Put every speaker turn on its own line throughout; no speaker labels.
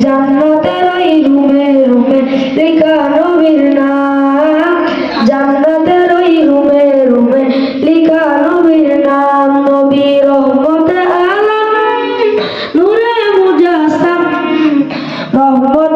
জান্নাতের ওই নাম। জান্নাতের ওই রুমে রুমে লিখা নাম। নবী রহমত আলম নূরে মুজাসম রহমত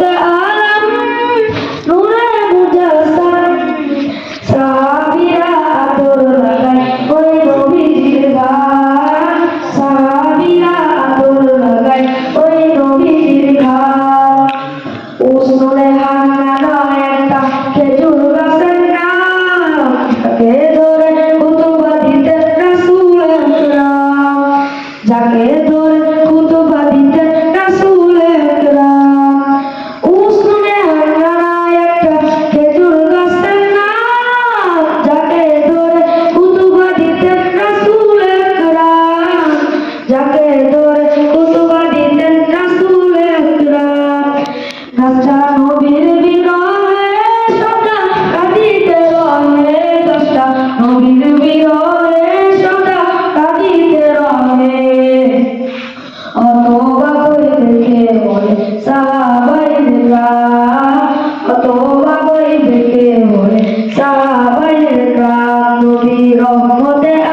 সম্পদের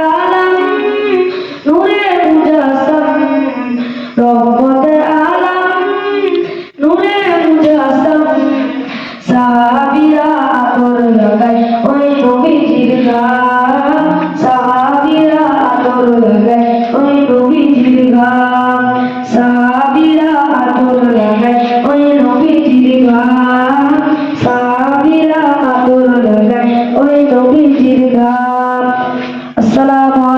আসসালামু